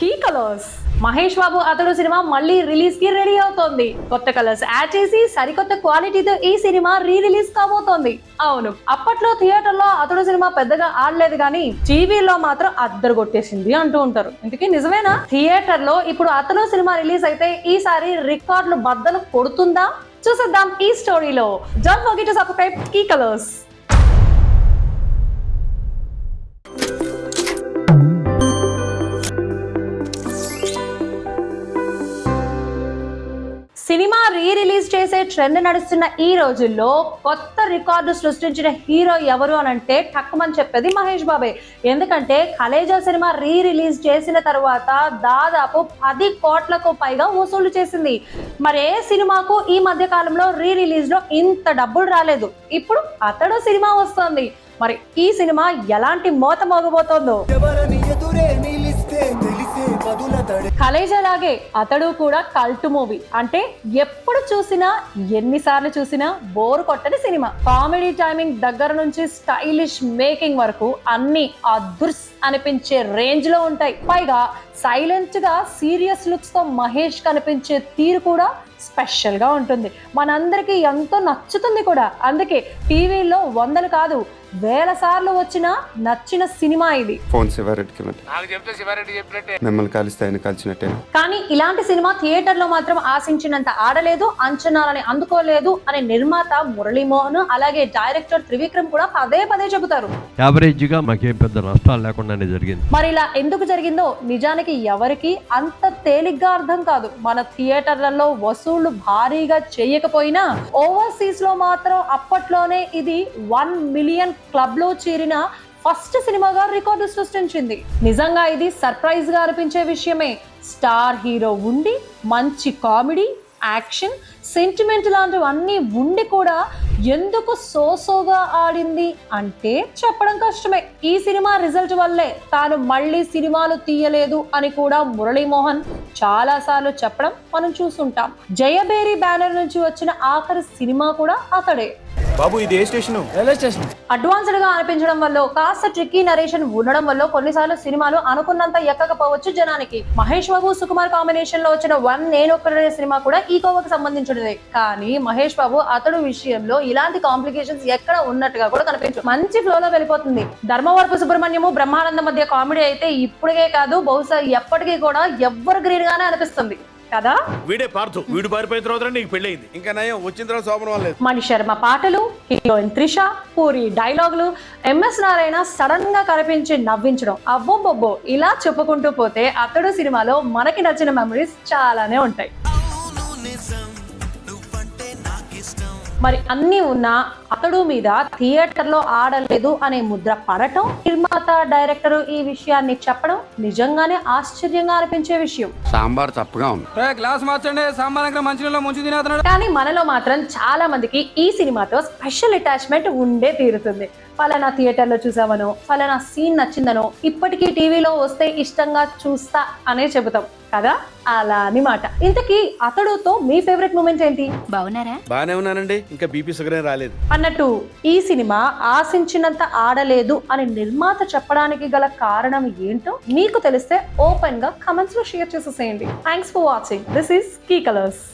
Key colours. Mahesh Babu అతడు cinema మళ్ళీ రిలీజ్కి రెడీ అవుతోంది. కొత్త కలర్స్ యాడ్ చేసి సరికొత్త క్వాలిటీతో ఈ సినిమా రీ రిలీజ్ కాబోతోంది. అవును అప్పట్లో థియేటర్లో అతడు సినిమా పెద్దగా ఆడలేదు కానీ టీవీలో మాత్రం అద్దరు కొట్టేసింది అంటూ ఉంటారు. ఇందుకే నిజమేనా? థియేటర్లో ఇప్పుడు అతను సినిమా రిలీజ్ అయితే ఈసారి రికార్డులు బద్దలు కొడుతుందా? చూసేద్దాం ఈ స్టోరీలో. Jump forget to subscribe Key Colors. Rerelease చేసే ట్రెండ్ నడుస్తున్న ఈ రోజుల్లో కొత్త రికార్డు సృష్టించిన హీరో ఎవరు అని అంటే టక్కుమని చెప్పేది మహేష్ బాబే. ఎందుకంటే కలేజా సినిమా రీ రిలీజ్ చేసిన తర్వాత దాదాపు పది కోట్లకు పైగా వసూలు చేసింది. మరి ఏ సినిమాకు ఈ మధ్య కాలంలో రీ రిలీజ్లో ఇంత డబ్బులు రాలేదు. ఇప్పుడు అతడు సినిమా వస్తోంది. మరి ఈ సినిమా ఎలాంటి మోత మోగబోతోందో? కలేజలాగే అతడు కూడా కల్ట్ మూవీ. అంటే ఎప్పుడు చూసినా ఎన్నిసార్లు చూసినా బోర్ కొట్టని సినిమా. కామెడీ టైమింగ్ దగ్గర నుంచి స్టైలిష్ మేకింగ్ వరకు అన్ని అదుర్స్ అనిపించే రేంజ్లో ఉంటాయి. పైగా సైలెంట్గా సీరియస్ లుక్స్తో మహేష్ కనిపించే తీరు కూడా స్పెషల్గా ఉంటుంది. మనందరికీ ఎంతో నచ్చుతుంది కూడా. అందుకే టీవీలో వందలు కాదు వేల సార్లు వచ్చిన నచ్చిన సినిమా ఇది. ఫోన్ శివారెడ్డికి ఇవ్వండి నాకు చెప్తే శివారెడ్డి చెప్పినట్టే. మిమ్మల్ని కలిస్తే ఆయన కలిసినట్టేనా కానీ ఇలాంటి సినిమా థియేటర్లో మాత్రం ఆశించినంత ఆడలేదు అంచనాలని అందుకోలేదు అనే నిర్మాత మురళీమోహన్ అలాగే డైరెక్టర్ త్రివిక్రమ్ కూడా పదే పదే చెబుతారు. యావరేజ్గా మాకేం పెద్ద నష్టాలు లేకుండానే జరిగింది. మరి ఇలా ఎందుకు జరిగిందో నిజానికి ఎవరికి అంత తేలిగ్గా అర్థం కాదు. మన థియేటర్లలో వసూళ్ళు భారీగా చేయకపోయినా ఓవర్సీస్లో మాత్రం అప్పట్లోనే ఇది వన్ మిలియన్ క్లబ్లో చేరిన ఫస్ట్ సినిమాగా రికార్డు సృష్టించింది. నిజంగా ఇది సర్ప్రైజ్గా అనిపించే విషయమే. స్టార్ హీరో ఉండి మంచి కామెడీ యాక్షన్ సెంటిమెంట్ లాంటివన్నీ ఉండి కూడా ఎందుకు సోసోగా ఆడింది అంటే చెప్పడం కష్టమే. ఈ సినిమా రిజల్ట్ వల్లే తాను మళ్ళీ సినిమాలు తీయలేదు అని కూడా మురళీమోహన్ చాలా సార్లు చెప్పడం మనం చూసుంటాం. జయబేరి బ్యానర్ నుంచి వచ్చిన ఆఖరి సినిమా కూడా అతడే. బాబు ఇది ఏ స్టేషన్? Railway station. అడ్వాన్స్డ్గా అనిపించడం వల్ల కాస్త ట్రిక్కీ నరేషన్ ఉండడం వల్ల కొన్నిసార్లు సినిమాలు అనుకున్నంత ఎక్కకపోవచ్చు జనానికి. మహేష్ బాబు సుకుమార్ కాంబినేషన్లో వచ్చిన వన్ నేను ఒక్కడే సినిమా కూడా ఈ కోవకు సంబంధించినదే. కానీ మహేష్ బాబు అతడు విషయంలో ఇలాంటి కాంప్లికేషన్స్ ఎక్కడ ఉన్నట్టుగా కూడా కనిపించు మంచి ఫ్లో లో వెళ్ళిపోతుంది. ధర్మవరపు సుబ్రహ్మణ్యము బ్రహ్మానందం మధ్య కామెడీ అయితే ఇప్పుడే కాదు బహుశా ఎప్పటికీ కూడా ఎవ్వరు గ్రీన్ గానే అనిపిస్తుంది. కదా? వీడే పార్థు. వీడు పారిపోయిన తర్వాత నీకు పెళ్ళయింది. ఇంకా నయం వచ్చిన తర్వాత శోభనం వల్ల మణి శర్మ పాటలు హీరోయిన్ త్రిష పూరి డైలాగులు ఎంఎస్ నారాయణ సడన్గా కనిపించి నవ్వించడం. అబ్బోబ్బొబ్బో ఇలా చెప్పుకుంటూ పోతే అతడు సినిమాలో మనకి నచ్చిన మెమరీస్ చాలానే ఉంటాయి. మరి అన్ని ఉన్నా అతడు మీద థియేటర్లో ఆడలేదు అనే ముద్ర పడటం నిర్మాత డైరెక్టర్ ఈ విషయాన్ని చెప్పడం నిజంగానే ఆశ్చర్యంగా అనిపించే విషయం. సాంబార్ తప్పుగా ఉంది. గ్లాస్ మార్చండి సాంబార్ మంచినీళ్ళు ముంచి తినేస్తున్నాడు కానీ మనలో మాత్రం చాలా మందికి ఈ సినిమాతో స్పెషల్ అటాచ్మెంట్ ఉండే తీరుతుంది. ఫలానా థియేటర్లో చూసామనో ఫలానా సీన్ నచ్చిందనో ఇప్పటికీ టీవీలో వస్తే ఇష్టంగా చూస్తా అనే చెబుతాం కదా? అలా అని మాట. ఇంతకీ అతడుతో మీ ఫేవరెట్ మూమెంట్ ఏంటి? బాగున్నారా? బానే ఉన్నానండి. ఇంకా బీపీ షుగర్ ఏం రాలేదు. అన్నట్టు ఈ సినిమా ఆశించినంత ఆడలేదు అని నిర్మాత చెప్పడానికి గల కారణం ఏంటో మీకు తెలిస్తే ఓపెన్గా కమెంట్స్లో షేర్ చేసేసేయండి. Thanks for watching this is Key Colors